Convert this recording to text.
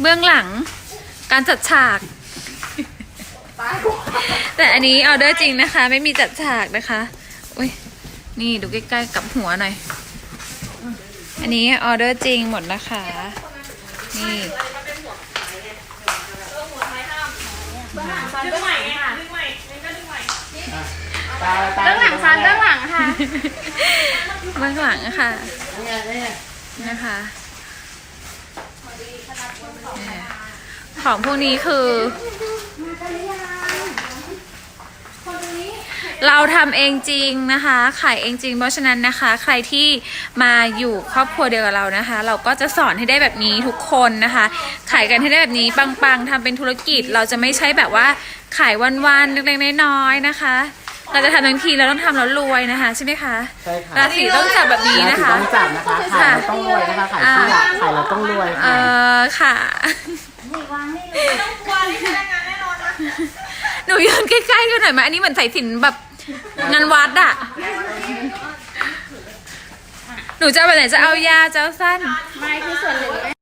เบื้องหลัง การจัดฉาก แต่อันนี้ออเดอร์จริงนะคะ ไม่มีจัดฉากนะคะอุ้ยนี่ดูใกล้ๆกับหัวหน่อย อันนี้ออเดอร์จริงหมดนะคะ นี่ดึงใหม่ไงดึงใหม่ดึงก็ดึงใหม่ตาตาเบื้องหลังซันเบื้องหลังค่ะเบื้องหลังอะค่ะนี่ไงนี่ไงนะคะเนี่ย ของพวกนี้คือ เราทำเองจริงนะคะ ขายเองจริง เพราะฉะนั้นนะคะ ใครที่มาอยู่ครอบครัวเดียวกับเรานะคะ เราก็จะสอนให้ได้แบบนี้ทุกคนนะคะ ขายกันให้ได้แบบนี้ปังๆทำเป็นธุรกิจ เราจะไม่ใช่แบบว่าขายวันๆเล็กๆน้อยๆนะคะเราจะทำทั้งทีเราต้องทำแล้วรวยนะคะ ใช่ไหมคะใช่ค่ะราศีต้องจับแบบนี้นะคะ ต้องจับนะคะขายเราต้องรวยนะคะขายเสื้อขายเรา ต้องรวยเอค่ะอค่ะต้องกลัวนี่พนักงานแน่นอนนะหนูยืนใกล้ๆกันหน่อยไหมอันนี้เหมือนสายสิญจนแบบงานวัดอะหนูจะเอาแบบไหนจะเอายาวจะเอาสั้น ไม่คือส่วนเหลือ